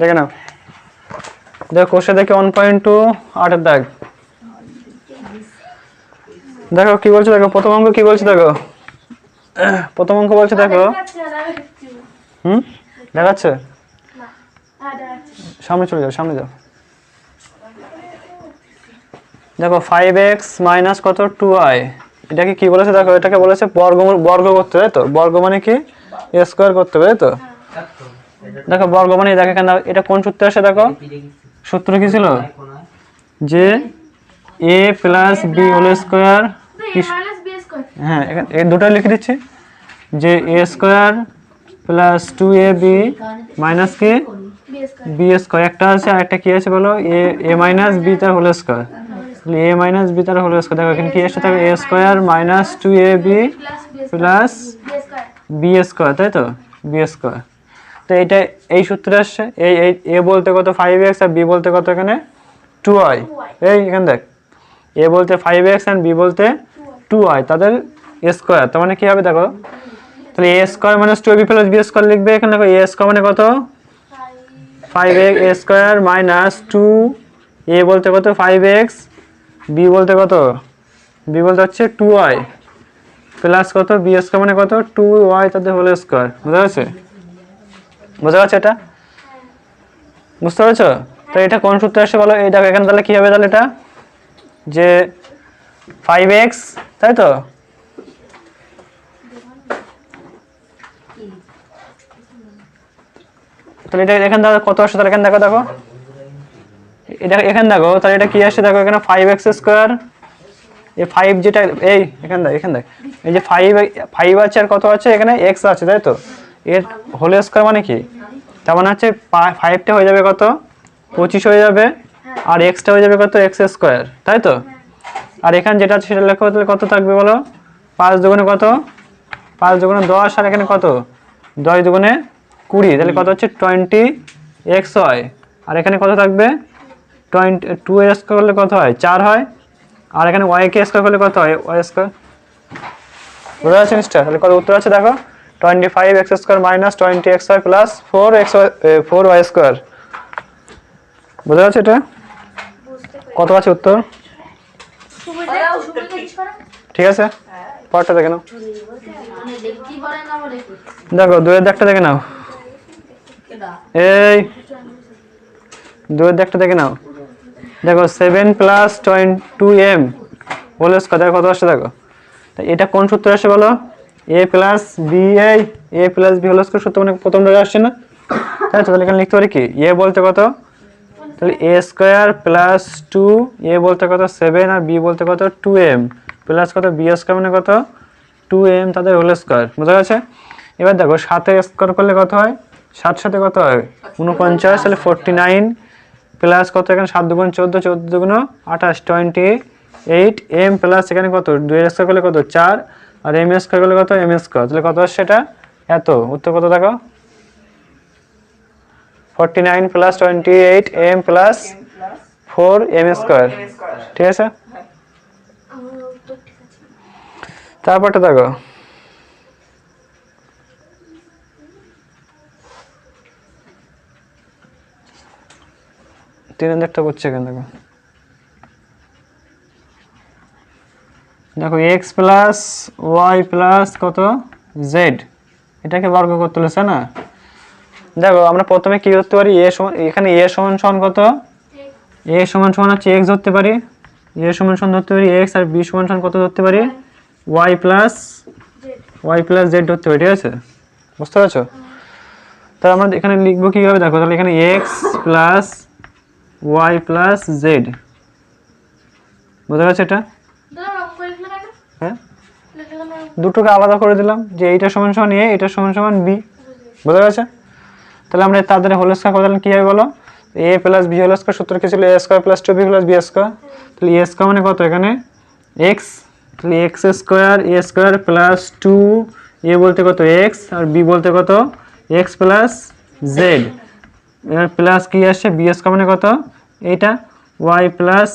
দেখে নাও। দেখো কোষে দেখে ওয়ান পয়েন্ট টু আটের দাগ। দেখো, কি বলছে দেখো? প্রথম অঙ্ক কি বলছে দেখো? প্রথম অঙ্ক বলছে দেখো। হুম? দেখাচ্ছে? সামনে চলে যাও, সামনে যাও। দেখো ফাইভ এক্স মাইনাস কত? টু আই এটাকে কি বলেছে দেখো? এটাকে বলেছে বর্গ বর্গ করতে তাই তো? বর্গ মানে কি? স্কোয়ার করতে হবে, তাই তো? দেখো বর্গ মানে দেখো এখানে দাও, এটা কোন সূত্রে আসে দেখো? সূত্র কি ছিল? যে A plus B whole square হ্যাঁ এখানে দুটো লিখে দিচ্ছি। যে A square plus two A B minus কি? বি স্কোয়ার একটা আছে আর একটা কি আছে বলো? এ এ মাইনাস বি তার whole square A minus B তার হোল স্কোয়ার দেখো এখানে কি আসছে? দেখো A square minus two A B plus B square তাই তো? বি স্কোয়ার তো এটা এই সূত্রে আসছে, এই এই, এ বলতে কত ফাইভ এক্স আর বি বলতে কত এখানে? টু আই এই এখানে দেখ, এ বলতে ফাইভ এক্স অ্যান্ড বি বলতে টু আই তাদের স্কোয়ার তার মানে কি হবে দেখো? তাহলে A square minus two B plus B square লিখবে এখানে, দেখো এ স্কোয়ার মানে কত? Five X A square minus two A বলতে কত? ফাইভ এক্স বি বলতে কত? বি বলতে হচ্ছে টু আই প্লাস কত? বি স্কোয়ার মানে কত? টু ওয়াই তাদের হোল স্কোয়ার বুঝা যাচ্ছে বোঝা যাচ্ছে এটা? বুঝতে পেরেছ? তো এটা কোন সূত্রে আসে বলো? এই দেখো, এখানে তাহলে কি হবে তাহলে এটা? যে ফাইভ এক্স তাই তো? তাহলে এটা এখানে দেখো, কত আসছে তাহলে এখানে দেখো দেখো। এটা এখানে দেখো, তাহলে এটা কি আসছে দেখো, এখানে ফাইভ এক্স স্কোয়ার এই ফাইভ যেটা, এই, এখানে দেখ এখানে দেখ। এই যে ফাইভ ফাইভ আছে আর কত আছে? এখানে এক্স আছে, তাই তো? এর হোল স্কোয়ার মানে কি? তার মানে হচ্ছে ফাইভটা হয়ে যাবে কত? পঁচিশ হয়ে যাবে। আর এক্সটা হয়ে যাবে কত? এক্স স্কোয়ার তাই তো? আর এখানে যেটা আছে সেটা লেখো, তাহলে কত থাকবে বলো? পাঁচ দুগুণে কত? পাঁচ দুগুণে দশ, আর এখানে কত? দশ দুগুণে কুড়ি। তাহলে কত হচ্ছে? টোয়েন্টি এক্স হয় আর এখানে কত থাকবে? টোয়েন্টি টু স্কোয়ার করলে কত হয়? চার হয়। আর এখানে ওয়াই কে স্কোয়ার করলে কত হয়? ওয়াই স্কোয়ার বোঝা যাচ্ছে তাহলে কত উত্তর আছে? দেখো। Twenty five X square minus twenty X Y plus four X four Y square বোঝা যাচ্ছে এটা? কত আছে উত্তর? ঠিক আছে। পরটা দেখে নাও। দেখো, দুয়ের দাগটা দেখে নাও। এই, দুয়ের দাগটা দেখে নাও। দেখো seven plus twenty two M square দেখো, কত আসছে, দেখো। এটা কোন সূত্র আসে বলো? এ প্লাস বি এই A plus B whole square সূত্র মানে প্রথম দাগে আসছে না। তাই তো তাহলে এখানে লিখতে পারি কি? এ বলতে কত? তাহলে A square plus two A বলতে কত? সেভেন আর বি বলতে কত? টু এম প্লাস কত? বি স্কোয়ার মানে কত? টু এম তাদের হোল স্কোয়ার বোঝা গেছে? এবার দেখো, সাথে স্কোয়ার করলে কত হয়? সাত সাথে কত হয়? উনপঞ্চাশ তাহলে ফোরটি নাইন প্লাস কত এখানে? সাত দুগুণ চোদ্দ চোদ্দ দুগুণ আঠাশ টোয়েন্টি এইট এম প্লাস এখানে কত? দুই স্কোয়ার করলে কত? চার। আর এম এস স্কোয়ার করলে কত? এম এস স্কোয়ার তাহলে কত আসছে এটা? এত। উত্তর কত দেখো? Forty nine plus twenty eight M plus four M square ঠিক আছে? তারপরটা দেখো। তিন একটা করছে এখানে দেখো। দেখো এক্স প্লাস ওয়াই প্লাস কত? জেড এটাকে বর্গ করতে হলেছে না? দেখো, আমরা প্রথমে কি ধরতে পারি? এ সমান, এখানে এ সমান সমান কত? এ সমান সমান হচ্ছে এক্স ধরতে পারি। এ সমান সমান ধরতে পারি এক্স আর বি সমান সমান কত ধরতে পারি? Y plus Y plus Z ধরতে পারি, ঠিক আছে? বুঝতে পারছ? তাহলে আমরা এখানে লিখব কীভাবে? দেখো, তাহলে এখানে X plus Y plus Z বোঝা গেছে এটা? দুটোকে আলাদা করে দিলাম, যে এইটা সমান সমান এ, এটা সমান সমান বি। বোঝা গেছে? তাহলে আমরা তাদের হোল স্কোয়ার করলে কী হবে বলো? A plus B whole square সূত্র কি ছিল? A square plus two B plus B square তাহলে এ স্কোয়ার মানে কত এখানে? এক্স তাহলে X square A square plus two A বলতে কত এক্স আর বি বলতে কত? এক্স প্লাস জেড এবার প্লাস কি আসছে? বি স্কোয়ার মানে কত? এইটা ওয়াই প্লাস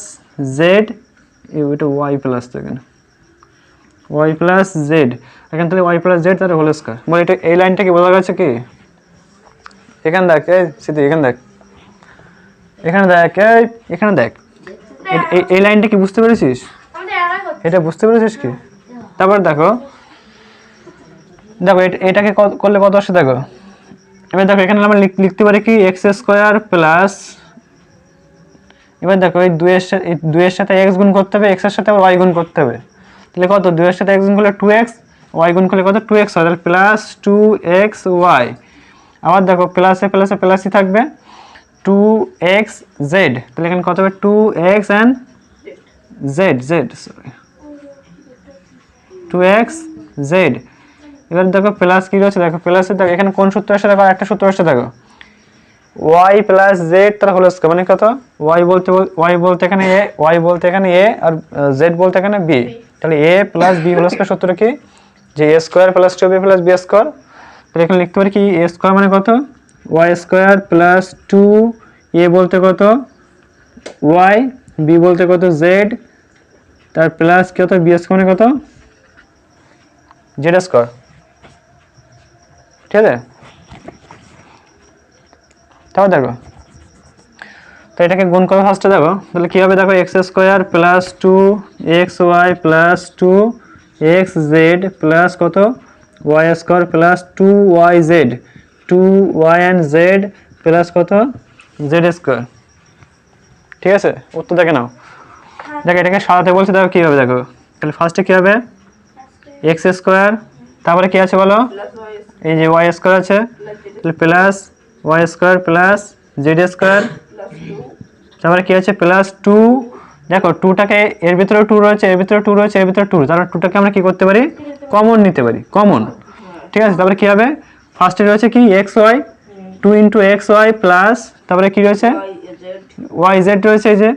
জেড এটা ওয়াই প্লাস তো এখানে। ওয়াই প্লাস জেড এখান থেকে ওয়াই প্লাস জেড তাহলে হোল স্কোয়ার বলে এটা এই লাইনটা কি বোঝা গেছে কি? এখানে দেখ এই স্মৃতি এখানে দেখ। এখানে দেখ এই এখানে দেখ। এই- এই লাইনটা কি বুঝতে পেরেছিস? এটা বুঝতে পেরেছিস কি? তারপর দেখো। দেখো এট- এটাকে করলে কত আসে দেখো? এবার দেখো এখানে আমরা লিখ- লিখতে পারি কি? এক্স স্কোয়ার প্লাস এবার দেখো এই দুইয়ের সাথে এই দুইয়ের সাথে এক্স গুণ করতে হবে এক্সের সাথে আবার ওয়াই গুণ করতে হবে। তাহলে কত? দুইয়ের সাথে এক্স গুণ করলে টু এক্স ওয়াই গুণ করলে কত? টু এক্স হয়। তাহলে প্লাস টু এক্স ওয়াই আবার দেখো প্লাসে প্লাসে প্লাসই থাকবে। টু এক্স জেড তাহলে এখানে কত হবে? Two X and Z Z sorry two X Z এবার দেখো প্লাস কী রয়েছে? দেখো প্লাসে দেখো, এখানে কোন সূত্র আসে? দেখো আর একটা সূত্র আসে, দেখো। ওয়াই প্লাস জেড তার হোল স্কোয়ার মানে কত? ওয়াই বলতে ওয়াই বলতে এখানে এ ওয়াই বলতে এখানে এ আর জেড বলতে এখানে বি তাহলে A plus B whole square সূত্র কি? যে A square plus two B plus B square তাহলে এখানে লিখতে পারি কি? এ স্কোয়ার মানে কত? Y square plus two A বলতে কত? ওয়াই বি বলতে কত? জেড তার প্লাস কত? বি স্কোয়ার মানে কত? জেড স্কোয়ার ঠিক আছে? তাও দেখো। তো এটাকে গুণ করো ফার্স্টে দেখো। তাহলে কী হবে? দেখো X square plus two X Y plus two X Z plus কত? Y square plus two Y Z two Y and Z plus কত? জেড স্কোয়ার ঠিক আছে? উত্তর দেখে নাও। দেখো, এটাকে সারাতে বলছে, দেখো কী হবে? দেখো, তাহলে ফার্স্টে কী হবে? এক্স স্কোয়ার তারপরে কী আছে বলো? এই যে ওয়াই স্কোয়ার আছে plus Y square plus Z square. তারপরে কি আছে? Plus two. দেখো, টুটাকে এর ভিতরে টু রয়েছে, এর ভিতরে টু রয়েছে, এর ভিতরে টু। তারপরে টুটাকে আমরা কি করতে পারি? কমন নিতে পারি, কমন। ঠিক আছে, তারপরে কি হবে? ফার্স্টে রয়েছে কি? X Y two into X Y plus তারপরে কি রয়েছে? ওয়াই জেড রয়েছে, এই যে।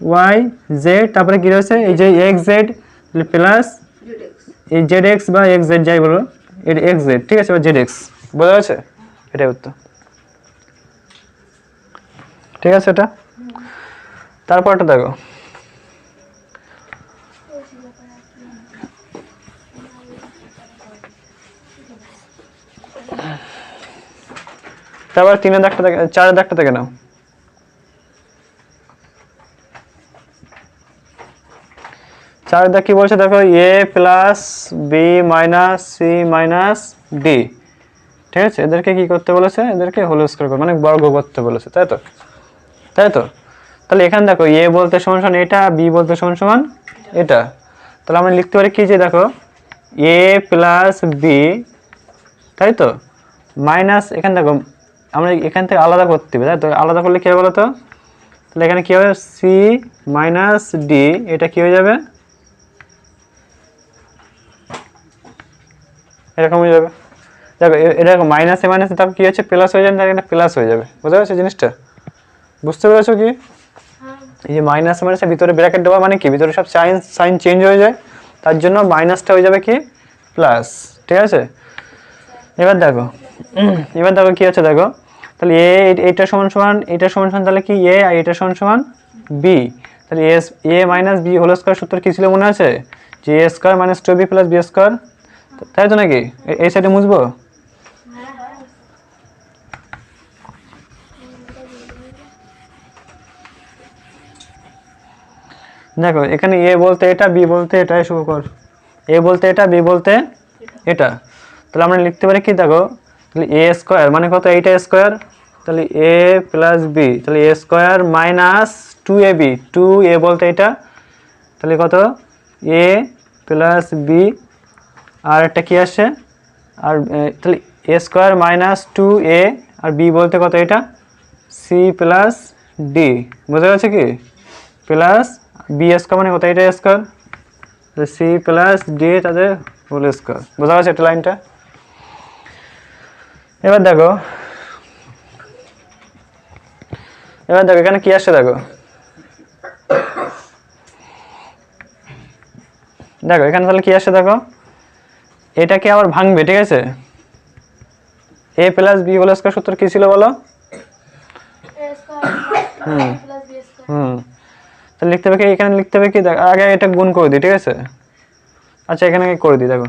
ওয়াই জেড তারপরে কি রয়েছে? এই যে এক্স জেড প্লাস এই জেড এক্স বা এক্স জেড যাই বলো এটা এক্স জেড ঠিক আছে বা জেড এক্স বোঝা যাচ্ছে? এটাই উত্তর। ঠিক আছে এটা? তারপরটা দেখো। তারপর তিনের দাগটা দেখে চারের দাগটা দেখে নাও। চার দাগ কি বলছে দেখো? A plus B minus C minus D. ঠিক আছে? এদেরকে কি করতে বলেছে? এদেরকে হোল স্কোয়ার মানে বর্গ করতে বলেছে, তাই তো? তাই তো? তাহলে এখানে দেখো এ বলতে সমান সমান এটা, বি বলতে সমান সমান এটা। তাহলে আমরা লিখতে পারি কি যে দেখো, এ প্লাস বি, তাই তো? মাইনাস এখানে দেখো, আমরা এখান থেকে আলাদা করতে হবে, তাই তো? আলাদা করলে কী হবে বলো তো তাহলে এখানে কী হবে? সি মাইনাস ডি, এটা কী হয়ে যাবে? এরকম হয়ে যাবে। দেখো এটা মাইনাসে মাইনাসে তারপর কী হচ্ছে? প্লাস হয়ে যাবে একটা প্লাস হয়ে যাবে। বুঝতে পারছ জিনিসটা? বুঝতে পেরেছ কি? এই যে মাইনাস মাইনাসে ভিতরে ব্র্যাকেট দেওয়া মানে কি? ভিতরে সব সাইন সাইন চেঞ্জ হয়ে যায়। তার জন্য মাইনাসটা হয়ে যাবে কি? প্লাস ঠিক আছে? এবার দেখো এবার দেখো কি আছে দেখো। তাহলে এ এইটা সমান সমান এটা সমান সমান তাহলে কি এ আর এটা সমান সমান? বি তাহলে S A minus B whole square সূত্র কি ছিল মনে আছে? যে A square minus two B plus B square তাই তো নাকি? এই সাইডে মুছবো? দেখো, এখানে এ বলতে এটা, বি বলতে এটাই শুরু কর। এ বলতে এটা, বি বলতে এটা। তাহলে আমরা লিখতে পারি কি, দেখো, তাহলে এ স্কোয়ার মানে কত? এইটা স্কোয়ার, তাহলে এ প্লাস বি, তাহলে A square minus two A B, two A বলতে এটা, তাহলে কত? এ প্লাস বি, আর একটা কি আসছে আর তাহলে A square minus two A, R B বলতে কত এটা? সি প্লাস ডি, বোঝা গেছে কি? প্লাস বি স্কোয়ার মানে কত? এটা স্কোয়ার সি প্লাস ডি তাদের হোল স্কোয়ার বোঝা গেছে এটা লাইনটা? এবার দেখো। এবার দেখো এখানে কি আসছে দেখো? দেখো এখানে তাহলে কি আসছে দেখো? এটাকে আবার ভাঙবে ঠিক আছে? A plus B whole square সূত্র কি ছিল বলো? হুম। হুম। তাহলে লিখতে হবে কি এখানে লিখতে হবে কি দেখো আগে এটা গুণ করে দিই ঠিক আছে? আচ্ছা এখানে করে দিই দেখো।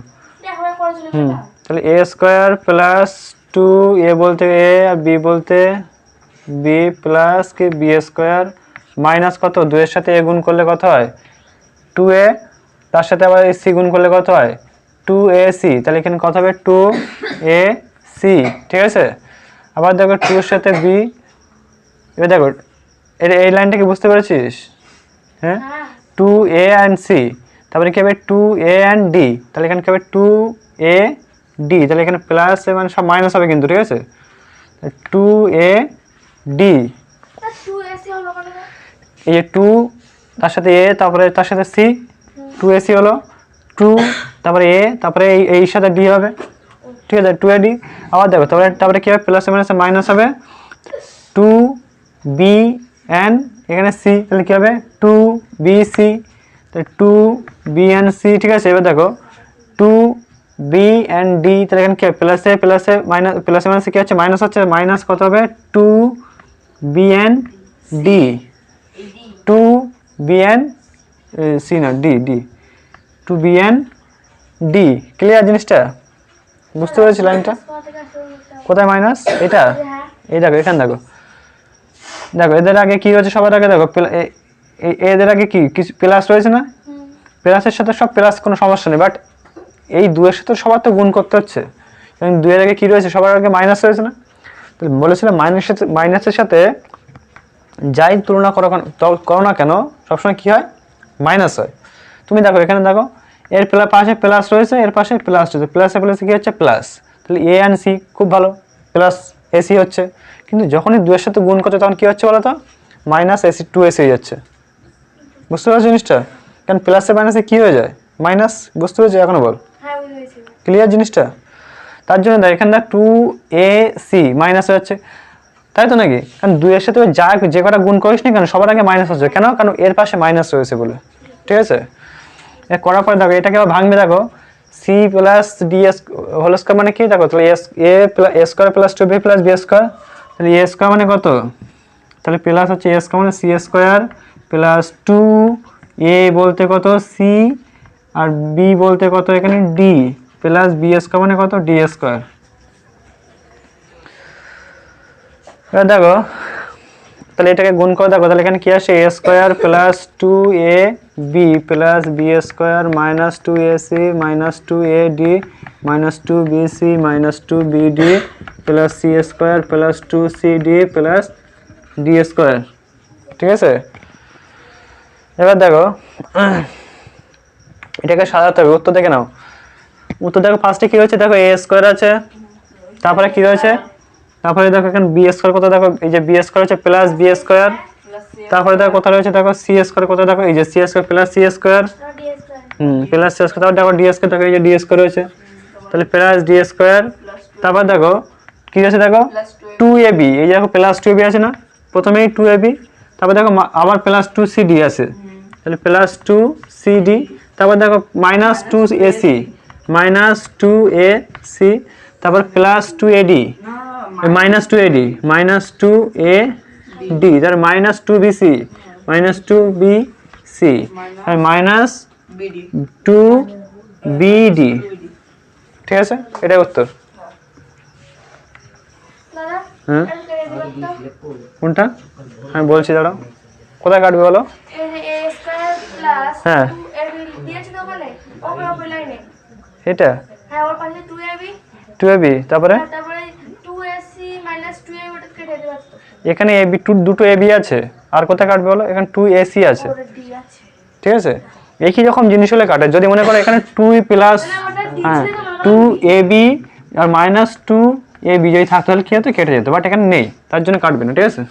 হুম তাহলে A square plus two A বলতে এ আর বি বলতে বি প্লাস কি বি স্কোয়ার মাইনাস কত? দুয়ের সাথে এ গুণ করলে কত হয়? টু এ তার সাথে আবার এ সি গুণ করলে কত হয়? টু এ সি তাহলে এখানে কত হবে? টু এ সি ঠিক আছে? আবার দেখো টু এর সাথে বি এবার দেখো এটা এই লাইনটা কি বুঝতে পেরেছিস? হ্যাঁ? টু এ অ্যান্ড সি তারপরে কি হবে? টু এ অ্যান্ড ডি তাহলে এখানে কি হবে? টু এ ডি তাহলে এখানে প্লাস মানে সব মাইনাস হবে কিন্তু ঠিক আছে? Two A D? এই টু তার সাথে এ তারপরে তার সাথে সি টু এসি হলো টু তারপরে এ তারপরে এই এই সাথে ডি হবে। ঠিক আছে টু এ ডি আবার দেখো তারপরে তারপরে কী হবে? প্লাস মাইনাসে মাইনাস হবে। টু বি এন এখানে সি তাহলে কী হবে? টু বি সি তাহলে টু বি এন সি ঠিক আছে? এবার দেখো টু বি এন ডি তাহলে এখানে কী প্লাসে প্লাসে মাইনাস প্লাসে মাইনাসে কী হচ্ছে? মাইনাস হচ্ছে মাইনাস কত হবে? Two B N D two BN C না D D two BN D clear জিনিসটা? বুঝতে পেরেছি লাইনটা। কোথায় মাইনাস এটা? এই দেখো, এখানে দেখো। দেখো, এদের আগে কি হচ্ছে সবার আগে দেখো এদের আগে কি? কিছু প্লাস রয়েছে না? প্লাসের সাথে সব প্লাস কোনো সমস্যা নেই বাট এই দুয়ের সাথে সবার তো গুণ করতে হচ্ছে। এবং দুয়ের আগে কি রয়েছে? সবার আগে মাইনাস রয়েছে না? তো বলেছিলাম মাইনাসের সাথে মাইনাসের সাথে যাই তুলনা করো করো না কেন সবসময় কি হয়? মাইনাস হয়। তুমি দেখো এখানে দেখো এর পাশে প্লাস রয়েছে এর পাশে প্লাস রয়েছে। প্লাসে প্লাসে কী হচ্ছে? প্লাস তাহলে এ অ্যান্ড সি খুব ভালো। প্লাস এসি হচ্ছে। কিন্তু যখনই দুয়ের সাথে গুণ করছে তখন কী হচ্ছে বলো তো মাইনাস এসি টু এসি হয়ে যাচ্ছে বুঝতে পারছ জিনিসটা? কারণ প্লাসে মাইনাসে কি হয়ে যায়? মাইনাস বুঝতে পেরেছ? এখনও বল। হ্যাঁ ক্লিয়ার জিনিসটা? তার জন্য দেখ এখানে দেখ টু এ সি মাইনাস হচ্ছে তাই তো নাকি? কারণ দুইয়ের সাথে যা যে কটা গুণ করিস না কেন সবার আগে মাইনাস হচ্ছে। কেন? কারণ এর পাশে মাইনাস রয়েছে বলে। ঠিক আছে? এ করার পরে দেখো এটাকে আবার ভাঙবে দেখো। C plus D S whole square মানে কি? দেখো তাহলে S A plus A square plus two B plus B square তাহলে এ স্কোয়ার মানে কত? তাহলে প্লাস হচ্ছে এ স্কোয়ার মানে C square plus two, A বলতে কত? সি, আর বি বলতে কত? এখানে ডি, প্লাস বি স্কোয়ার মানে কত? D square. এবার দেখো, তাহলে এটাকে গুণ করে দেখো, তাহলে এখানে কি আসে? A square plus two A B, plus B square minus two A C, minus two A D, minus two B C, minus two B D, plus C square, plus two C D, plus D square. ঠিক আছে? এবার দেখো এটাকে সাজাতে হবে উত্তর দেখে নাও। উত্তর দেখো ফার্স্টে কি হয়েছে? দেখো এ স্কোয়ার আছে। তারপরে কি রয়েছে তারপরে দেখো এখানে বি স্কোয়ার কোথায়? দেখো এই যে বি স্কোয়ার হচ্ছে প্লাস বি স্কোয়ার তারপরে দেখো কোথায় রয়েছে? দেখো সি স্কোয়ার কোথায়? দেখো এই যে C square plus C square hmm plus C square তারপর দেখো ডি স্কোয়ার দেখো এই যে ডি স্কোয়ার রয়েছে। তাহলে প্লাস ডি স্কোয়ার তারপর দেখো কি রয়েছে? দেখো টু এ বি এই যে দেখো প্লাস টু এ বি আছে না? প্রথমেই টু এ বি তারপর দেখো মা- আবার প্লাস টু সি ডি আছে। তাহলে প্লাস টু সি ডি তারপর দেখো minus two A C minus two A C তারপর plus two A D minus two A D minus two A D তার minus two B C minus two B C minus BD two BD ঠিক আছে? এটাই উত্তর। হ্যাঁ। কোনটা? আমি বলছি, দাঁড়াও। কোথায় কাটবে বলো? হ্যাঁ। এটা? টু এবি তারপরে? এবি এখানে এবি টু দুটো এবি আছে। আর কোথায় কাটবে বলো? এখানে টু এসি আছে। ঠিক আছে? একই রকম জিনিস হলে কাটে। যদি মনে করো এখানে টু প্লাস হ্যাঁ টু এ বি আর মাইনাস টু এ বি থাকতে তাহলে কি হতো কেটে যেত বাট এখানে নেই তার জন্য কাটবে না ঠিক আছে?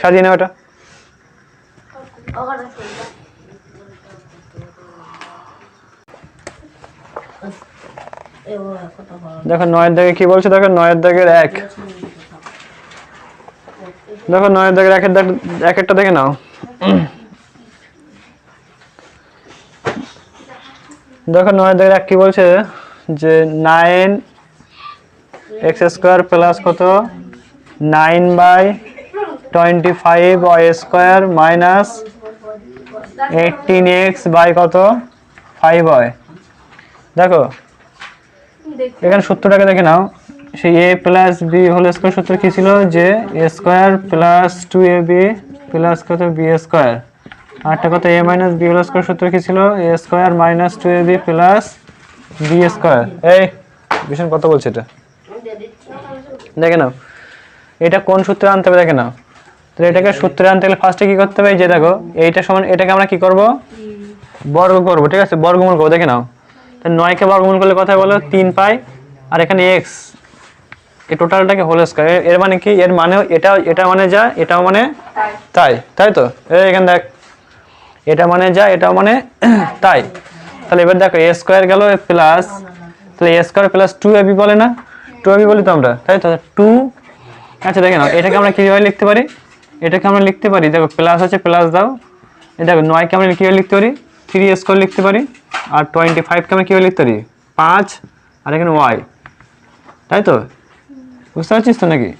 সাজিয়ে ওখানে চলবে দেখো নয়ের দাগে কি বলছে? দেখো নয়ের দাগের এক। দেখো নয়ের দাগের একের দাগ এক একটা দেখে নাও। দেখো নয়ের দাগের এক কি বলছে? যে নাইন এক্স স্কোয়ার প্লাস কত? Nine by twenty five Y square minus eighteen X by কত? ফাইভ দেখো দেখো, এখানে সূত্রটাকে দেখে নাও। সেই A plus B whole square সূত্র কী ছিল? যে A square plus two A B plus কত? B square. আরটা কত A minus B whole square সূত্র কী ছিল? A square minus two A B plus B square এই ভীষণ কত বলছে এটা। দেখে নাও। এটা কোন সূত্রে আনতে হবে দেখে নাও। তাহলে এটাকে সূত্রে আনতে গেলে ফার্স্টে কি করতে হবে এই যে দেখো এইটা সমান এটাকে আমরা কি করব? বর্গ করব ঠিক আছে? বর্গমূল করব দেখে নাও। তো নয়কে বর্গমূল করলে কথা বলো? তিন পাই আর এখানে এক্স এই টোটালটাকে হোল স্কয়ার এর মানে কি? এর মানে এটা এটা মানে যা এটাও মানে তাই। তাই। তো? এখানে দেখ। এটা মানে যা এটাও মানে তাই। তাহলে এবার দেখো এ স্কোয়ার গেল প্লাস তাহলে A square plus two AB বলে না? টু এবি বলি তো আমরা তাই তো? টু আচ্ছা দেখে নাও এটাকে আমরা কীভাবে লিখতে পারি? এটাকে আমরা লিখতে পারি দেখো প্লাস আছে প্লাস দাও। দেখো নয়কে আমরা কীভাবে লিখতে পারি? থ্রি স্কোয়ার লিখতে পারি। আর টোয়েন্টি ফাইভকে আমরা কীভাবে লিখতে পারি? পাঁচ আর এখানে ওয়াই তাই তো? বুঝতে পারছিস তো নাকি?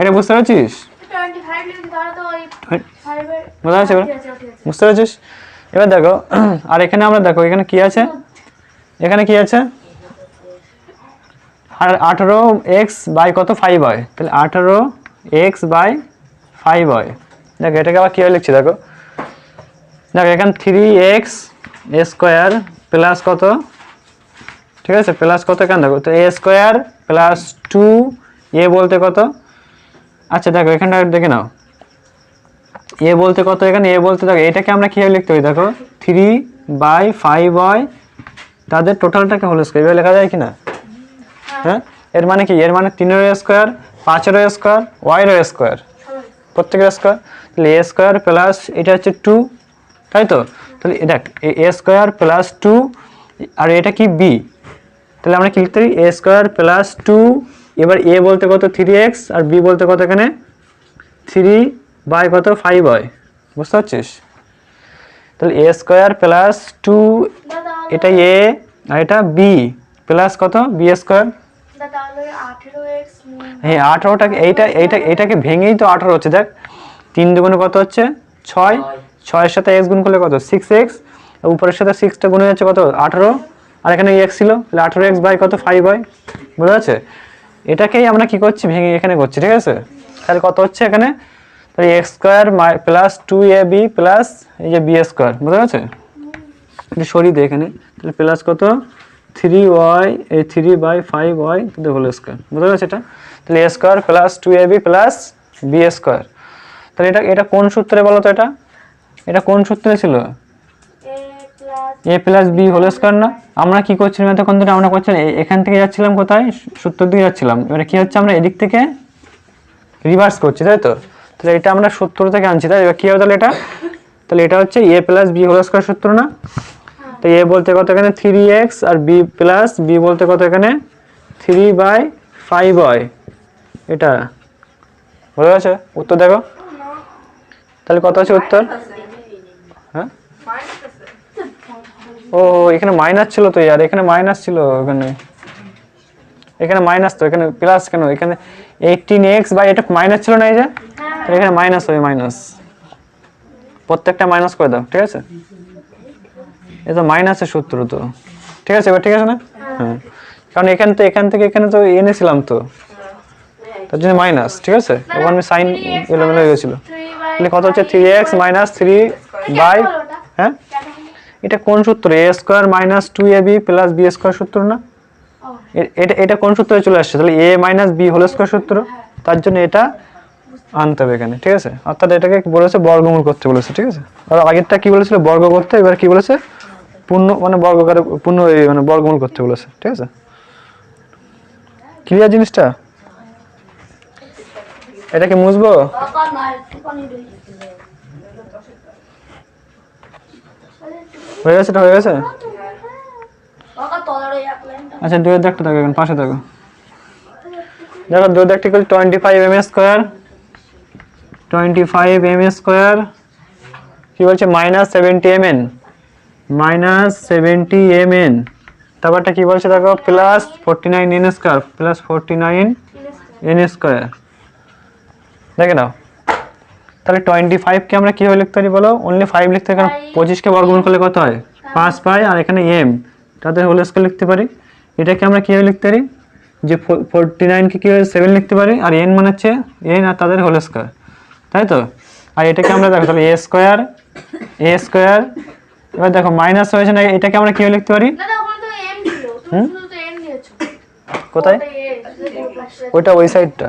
এটা বুঝতে পারছিস? আছে বুঝতে পারছিস? এবার দেখো, আর এখানে আমরা দেখো, এখানে কি আছে? এখানে কি আছে? আর আঠারো এক্স বাই কত? ফাইভ হয়। তাহলে আঠারো এক্স বাই ফাইভ হয়। দেখো, এটাকে আবার কীভাবে লিখছি দেখো? দেখো, এখানে থ্রি এক্স স্কোয়ার প্লাস কত? ঠিক আছে, প্লাস কত এখানে দেখো? তো A square plus two A বলতে কত? আচ্ছা দেখো, এখানটা দেখে নাও। এ বলতে কত এখানে? এ বলতে দেখো, এটাকে আমরা কীভাবে লিখতে পারি? দেখো থ্রি বাই ফাইভ হয় তাদের টোটালটাকে হোল স্কোয়ার এভাবে লেখা যায় কি না হ্যাঁ? এর মানে কি? এর মানে তিনের স্কোয়ার পাঁচের স্কোয়ার ওয়াইয়ের স্কোয়ার প্রত্যেকের স্কোয়ার তাহলে এ স্কোয়ার প্লাস এটা হচ্ছে টু তাই তো? তাহলে দেখ, এ স্কোয়ার প্লাস টু আর এটা কি বি তাহলে আমরা কি লিখতে পারি? এ স্কোয়ার প্লাস টু এবার এ বলতে কত? থ্রি এক্স আর বি বলতে কত এখানে? থ্রি বাই কত? ফাইভ হয়। বুঝতে পারছিস? তাহলে এ স্কোয়ার প্লাস টু এটা এ আর এটা বি প্লাস কত? বি স্কোয়ার হ্যাঁ আঠারোটাকে এইটা এইটা এইটাকে ভেঙেই তো আঠারো হচ্ছে। দেখ তিন দুগুণে কত হচ্ছে? ছয়। ছয়ের সাথে এক্স গুণ করলে কত? সিক্স এক্স উপরের সাথে সিক্সটা গুণ হচ্ছে কত? আঠারো। আর এখানে এক্স ছিল তাহলে আঠারো এক্স বাই কত? ফাইভ হয়। বুঝতে পারছে এটাকেই আমরা কি করছি? ভেঙে এখানে করছি ঠিক আছে? তাহলে কত হচ্ছে এখানে? তাহলে x square plus two A B plus এই যে বি স্কোয়ার বোঝা যাচ্ছে একটু সরিয়ে দে এখানে তাহলে প্লাস কত? থ্রি ওয়াই, এই three by five y two whole square, বুঝতে পারছ এটা? তাহলে A square plus two A B plus B square. তাহলে এটা এটা কোন সূত্রে বলো তো এটা? এটা কোন সূত্রে ছিল? A plus B whole square না? আমরা কি করছিলাম এতক্ষণ ধরে? আমরা করছিলাম এ- এখান থেকে যাচ্ছিলাম কোথায়? সূত্রের দিকে যাচ্ছিলাম। এবারে কি হচ্ছে আমরা এদিক থেকে রিভার্স করছি, তাই তো? তাহলে এটা আমরা সত্তর থেকে আনছি তাই এবার কি হবে তাহলে এটা? তাহলে এটা হচ্ছে A plus B whole square সূত্র না? তো এ বলতে কত এখানে? থ্রি এক্স আর বি প্লাস বি বলতে কত এখানে? থ্রি বাই ফাইভ হয় এটা। বোঝা গেছে? উত্তর দেখো। তাহলে কত আছে উত্তর? হ্যাঁ? ও, এখানে মাইনাস ছিল তো ইয়ার এখানে মাইনাস ছিল এখানে। এখানে মাইনাস তো, এখানে প্লাস কেন? এখানে এইটিন এক্স বাই এটা মাইনাস ছিল না এই যে? তাহলে এখানে মাইনাস হবে মাইনাস প্রত্যেকটা মাইনাস করে দাও ঠিক আছে? এ তো মাইনাসের সূত্র তো। ঠিক আছে এবার ঠিক আছে না? হ্যাঁ। কারণ এখান থেকে এখান থেকে এখানে তো এনেছিলাম তো। তার জন্য মাইনাস ঠিক আছে? ওখানে আমি সাইন এলোমেলো হয়ে গেছিল। তাহলে কত হচ্ছে? Three x minus three by হ্যাঁ? এটা কোন সূত্র? A square minus two A B plus B square সূত্র না? এটা এটা কোন সূত্রে চলে আসছে? তাহলে A minus B whole square সূত্র? তার জন্য এটা আনতে হবে এখানে, ঠিক আছে? অর্থাৎ এটাকে বলেছে? বর্গমূল করতে বলেছে, ঠিক আছে? আর আগেরটা কি বলেছিল? বর্গ করতে, এবার কি বলেছে? পূর্ণ মানে বর্গকারে পূর্ণ মানে বর্গমূল করতে বলেছে, ঠিক আছে? ক্লিয়ার জিনিসটা? এটা কি হয়ে গেছে, এটা হয়ে গেছে? আচ্ছা দুয়ের দেখতে থাকো এখন, পাশে থাকো দেখো দেখতে করলে twenty five M square twenty five M square কি বলছে? Minus seventy M N minus seventy M N তারপরটা কি বলছে দেখো? Plus forty nine N square plus forty nine N square দেখে নাও। তাহলে টোয়েন্টি ফাইভকে আমরা কীভাবে লিখতে পারি বলো? অনলি ফাইভ লিখতে কারণ পঁচিশকে বর্গমূল করলে কত হয়? পাঁচ পাই আর এখানে এম তাদের হোল স্কোয়ার লিখতে পারি। এটাকে আমরা কীভাবে লিখতে পারি? যে ফোরটি নাইনকে কী হয় সেভেন লিখতে পারি? আর এন মানে হচ্ছে এন আর তাদের হোল স্কোয়ার তাই তো? আর এটাকে আমরা দেখো তাহলে এ স্কোয়ার এ স্কোয়ার এবার দেখো মাইনাস হয়েছে না এটাকে আমরা কীভাবে লিখতে পারি? দাদা ওখানে তো এম ছিল তুমি শুধু তো এন দিয়েছ। কোথায়। ওইটা ওই সাইডটা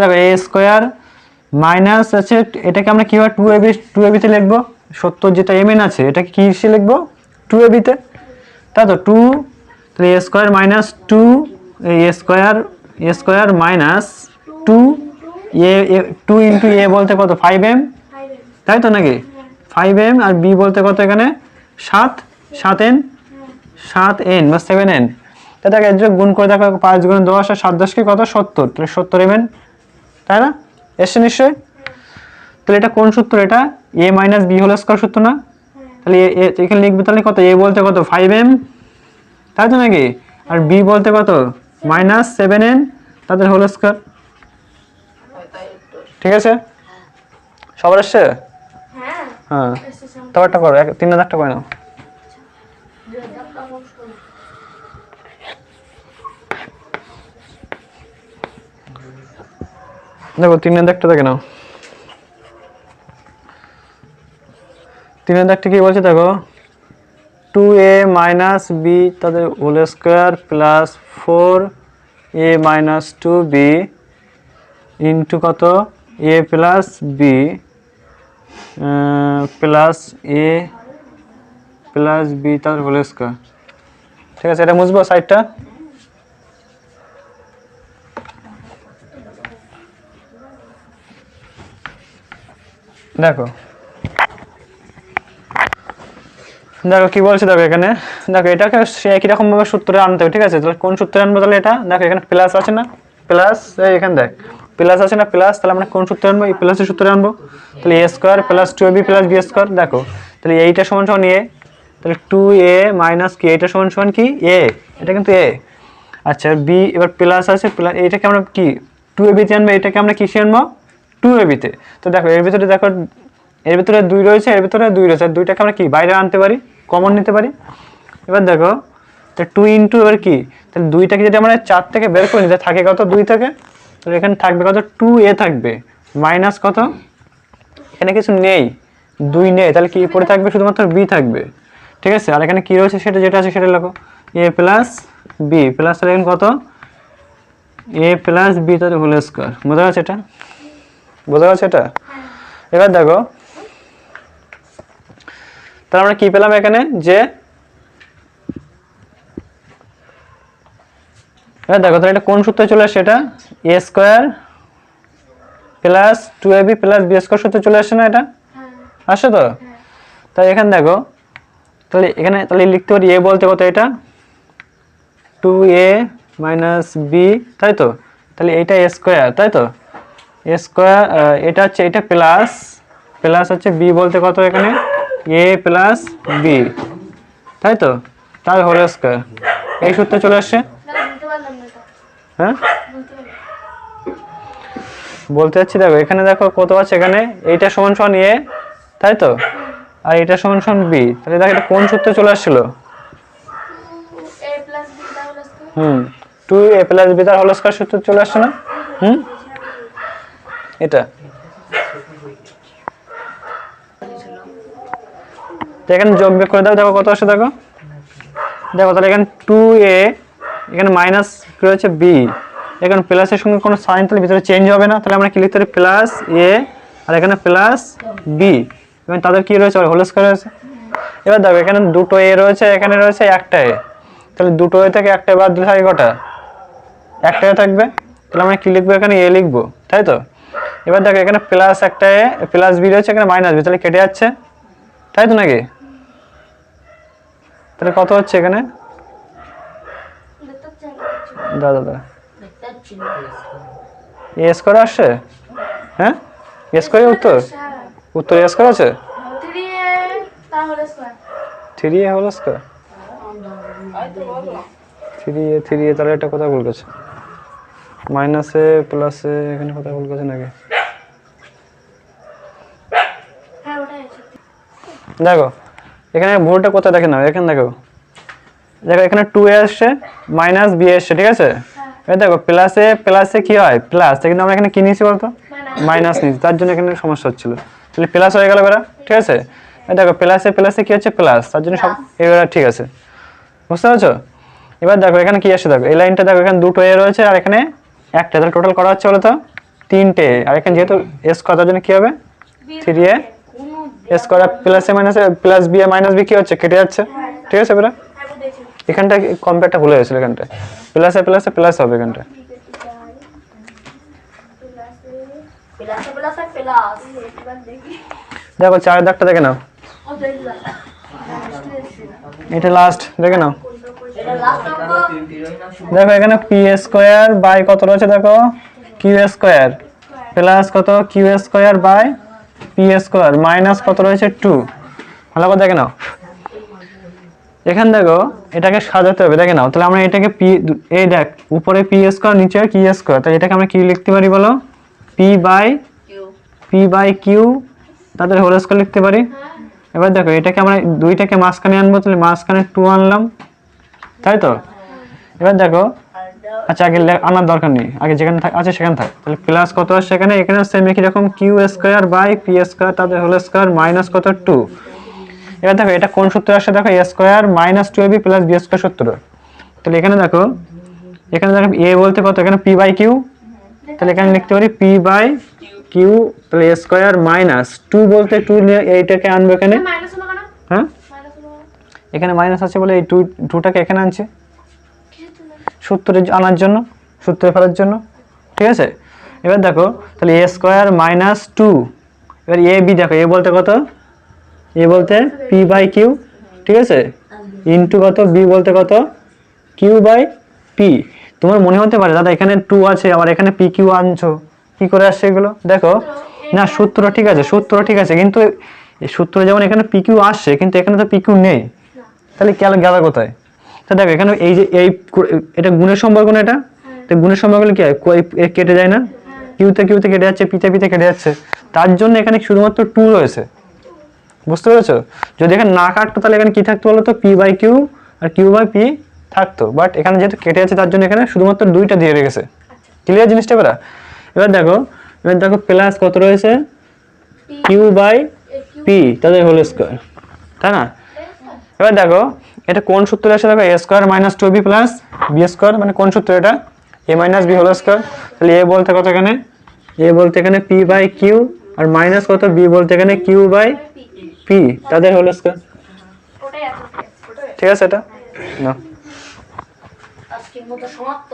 দেখো এ স্কোয়ার মাইনাস আছে এটাকে আমরা কীভাবে টু এবি টু এবিতে লিখব? সত্তর যেটা এম এন আছে এটাকে কী হিসেবে লিখব? টু এবিতে তাই তো টু তাহলে A square minus two A square A square minus two A two into A বলতে কত? ফাইভ এম তাই তো নাকি? ফাইভ এম আর বি বলতে কত এখানে? সাত? সাত এন সাত এন বা সেভেন এন তা দেখো, এর যোগ গুণ করে দেখো, পাঁচ গুণ দশ আর সাত দশকে কত? সত্তর। তাহলে সত্তর এম এন তাই না? এসছে নিশ্চয়ই? তাহলে এটা কোন সূত্র এটা? A minus B whole square সূত্র না? তাহলে এখানে লিখবে তাহলে কত? এ বলতে কত? ফাইভ এম তাই তো নাকি? আর বি বলতে কত? মাইনাস সেভেন এন তাদের হোল স্কোয়ার ঠিক আছে? সবার এসছে? হ্যাঁ। হ্যাঁ। তাও একটা করো তিন হাজার টাকা করে নাও। দেখো তিন হাজার একটা দেখে নাও। তিন হাজার একটা কি বলছে দেখো? টু এ মাইনাস বি তাদের whole square plus four A minus two B into কত? A plus B plus A plus B তাদের হোল স্কোয়ার ঠিক আছে, এটা বুঝব সাইডটা দেখো। দেখো কি বলছে, দেখো এখানে। দেখো এটাকে একই রকম ভাবে সূত্রে আনতে হবে, ঠিক আছে? তাহলে কোন সূত্রে আনব তাহলে এটা? দেখো এখানে প্লাস আছে না? প্লাস এখানে দেখ। প্লাস আছে না প্লাস, তাহলে আমরা কোন সূত্রে আনব? এই প্লাসের সূত্রে আনব। তাহলে A square plus two B plus B square দেখো। তাহলে এইটা সমান সমান এ তাহলে টু এ মাইনাস কি এইটা সমান সমান কি? এ এটা কিন্তু এ আচ্ছা বি এবার প্লাস আছে প্লাস এইটাকে আমরা কি? টু এ বিতে আনব, এটাকে আমরা কিসে আনব? টু এ বিতে তো। দেখো, এর ভিতরে দেখো, এর ভিতরে দুই রয়েছে, এর ভিতরে দুই রয়েছে। দুইটাকে আমরা কি? বাইরে আনতে পারি কমন নিতে পারি। এবার দেখো, তো টু ইন্টু এবার কি? তাহলে দুইটাকে যদি আমরা চার থেকে বের করি তাহলে থাকে কত? দুই থেকে? তাহলে এখানে থাকবে কত? টু এ থাকবে। মাইনাস কত? এখানে কিছু নেই। দুই নেই। তাহলে কি পড়ে থাকবে? শুধুমাত্র বি থাকবে। ঠিক আছে? আর এখানে কি রয়েছে? সেটা যেটা আছে সেটা লেখো। এ প্লাস বি প্লাস তাহলে কত? এ প্লাস বি তাহলে হোল স্কোয়ার বোঝা গেছে এটা? বোঝা গেছে এটা? এবার দেখো। তাহলে আমরা কি পেলাম এখানে? যে এবার দেখো, তাহলে এটা কোন সূত্রে চলে আসছে এটা? A square plus two A B plus B square সূত্রে চলে আসছে না এটা? হ্যাঁ। আসছে তো? তাই এখানে দেখো তাহলে এখানে তাহলে লিখতে পারি এ বলতে কত এটা? টু এ মাইনাস বি তাই তো? তাহলে এইটা এ স্কোয়ার তাই তো? এ স্কোয়ার এটা হচ্ছে এটা প্লাস প্লাস হচ্ছে বি বলতে কত এখানে? এ প্লাস বি তাই তো? তার হোল স্কোয়ার এই সূত্রে চলে আসছে এটা। হ্যাঁ? বলতে চাচ্ছি, দেখো, এখানে দেখো কত আছে, এখানে এইটা সমান সমান এ, তাই তো? আর এটা সমান সমান বি, তাহলে দেখো এটা কোন সূত্রে চলে আসছিল? হুম টু এ প্লাস বি তার হোল সূত্র চলে আসছে না? হুম? এটা। এখানে যোগ বিয়োগ করে দাও, দেখো কত আসে দেখো। দেখো, তাহলে এখানে টু এ এখানে মাইনাস রয়েছে বি এখানে প্লাসের সঙ্গে কোনো সাইন তাহলে ভিতরে চেঞ্জ হবে না। তাহলে আমরা কি লিখতে পারি? প্লাস এ আর এখানে প্লাস বি এবং তাদের কি রয়েছে? হোল স্কয়ার রয়েছে। এবার দেখো, এখানে দুটো এ রয়েছে, এখানে রয়েছে একটা এ তাহলে দুটো এ থেকে একটা বাদ দিলে থাকে কটা? একটা এ থাকবে। তাহলে আমরা কি লিখব? এখানে এ লিখব। তাই তো? এবার দেখো, এখানে প্লাস একটা এ প্লাস বি রয়েছে, এখানে মাইনাস বি তাহলে কেটে যাচ্ছে। তাই তো নাকি? তাহলে কত হচ্ছে এখানে। দাদা দাদা। এ স্কোয়ার আসছে হ্যাঁ? এ স্কোয়ার উত্তর? হ্যাঁ। উত্তর এ স্কোয়ার আছে? থ্রি এ হলো square. Three A three A তাহলে এটা কোথায় ভুল গেছে মাইনাসে প্লাসে এখানে কোথায় ভুল গেছে নাকি? হ্যাঁ দেখো এখানে ভুলটা কোথায় দেখে নাও এখানে দেখো। দেখো এখানে টু এ আসছে মাইনাস বি এসছে ঠিক আছে? দেখো প্লাসে প্লাসে কি হয়? প্লাস কিন্তু আমরা এখানে কি নিয়েছি বলতো? মাইনাস নিয়েছি তার জন্য এখানে সমস্যা হচ্ছিল। তাহলে প্লাস হয়ে গেল বেড়া ঠিক আছে? এই দেখো প্লাসে প্লাসে কি হচ্ছে? প্লাস তার জন্য সব এবার ঠিক আছে। বুঝতে পারছ? এবার দেখো এখানে কি আসছে দেখো এই লাইনটা দেখো এখানে দুটো এ রয়েছে আর এখানে একটা। তাহলে টোটাল করা হচ্ছে বলো তো তিনটে। আর এখানে যেহেতু এস করার জন্য কি হবে? থ্রি এ এস করা plus A minus plus B A minus B কি হচ্ছে? কেটে যাচ্ছে। ঠিক আছে দেখি এখানটা কম্পেয়ারটা ভুলে গেছিল এখানটা প্লাসে প্লাসে প্লাস হবে এখানটা। দেখি চারের দাগটা দেখে নাও। এটা লাস্ট দেখে নাও। দেখো, এখানে পি স্কোয়ার বাই কত রয়েছে দেখো? কিউ স্কোয়ার প্লাস কত? Q square by P square minus কত রয়েছে? টু ভালো করে দেখে নাও। এখানে দেখো, এটাকে সাজাতে হবে, দেখে নাও। তাহলে আমরা এটাকে পি এই দেখ, উপরে পি স্কোয়ার নিচে কি এস স্কোয়ার তাহলে এটাকে আমরা কি লিখতে পারি বলো? P by P by Q তাদের হোল স্কোয়ার লিখতে পারি? এবার দেখো, এটাকে আমরা দুইটাকে মাঝখানে আনব, তাহলে মাঝখানে টু আনলাম। তাই তো? এবার দেখো আচ্ছা আগে আনার দরকার নেই। আগে যেখানে থাক আছে সেখানে থাক। তাহলে প্লাস কত আসছে এখানে? এখানে সেম একই রকম Q square by P square তাদের হোল স্কোয়ার মাইনাস কত? টু এবার দেখো এটা কোন সূত্র আসছে দেখো A square minus two B plus B square সূত্র। তাহলে এখানে দেখো এখানে দেখো এ বলতে কত? এখানে পি বাই কিউ তাহলে এখানে লিখতে পারি পি বাই কিউ তাহলে এ স্কোয়ার মাইনাস টু বলতে টু এইটাকে আনব এখানে। হ্যাঁ? এখানে মাইনাস আছে বলে এই টু টুটাকে এখানে আনছে। সূত্রে আনার জন্য সূত্রে ফেলার জন্য। ঠিক আছে? এবার দেখো তাহলে এ স্কোয়ার মাইনাস টু এবার এ বি দেখো এ বলতে কত? এ বলতে পি বাই কিউ ঠিক আছে? ইন্টু কত? বি বলতে কত? কিউ বাই পি তোমার মনে হতে পারে, দাদা, এখানে টু আছে, আবার এখানে পি কিউ আনছো। কি করে আসছে এগুলো? দেখো, না, সূত্র ঠিক আছে, সূত্র ঠিক আছে, কিন্তু সূত্র যেমন এখানে পি কিউ আসছে, কিন্তু এখানে তো পি কিউ নেই। তাহলে গেল গেল কোথায়? তো দেখো, এখানে এই যে, এই এটা গুণের সম্পর্ক না এটা? তো গুণের সম্পর্ক হলে কি হয়? কেটে যায় না? কিউতে কিউতে কেটে যাচ্ছে পিতে পিতে কেটে যাচ্ছে। তার জন্য এখানে শুধুমাত্র টু রয়েছে। বুঝতে পেরেছ? যদি এখানে না কাটতো, তাহলে এখানে কি থাকতো বলো তো? পি বাই কিউ আর কিউ বাই পি থাকতো। বাট এখানে যেহেতু কেটে আছে, তার জন্য এখানে শুধুমাত্র দুইটা দিয়ে রেখেছে। ক্লিয়ার জিনিসটা এবার? এবার দেখো এবার দেখো প্লাস কত রয়েছে? কিউ বাই পি তাদের হোল স্কোয়ার তাই না? এবার দেখো, এটা কোন সূত্রে আসে? দেখো A square minus two B plus B square মানে কোন সূত্র এটা? A minus B whole square তাহলে এ বলতে কত এখানে? এ বলতে এখানে পি বাই কিউ আর মাইনাস কত? বি বলতে এখানে কিউ বাই পি তাদের হোল স্কোয়ার ঠিক আছে এটা? না। আজকের মতো সমাপ্ত।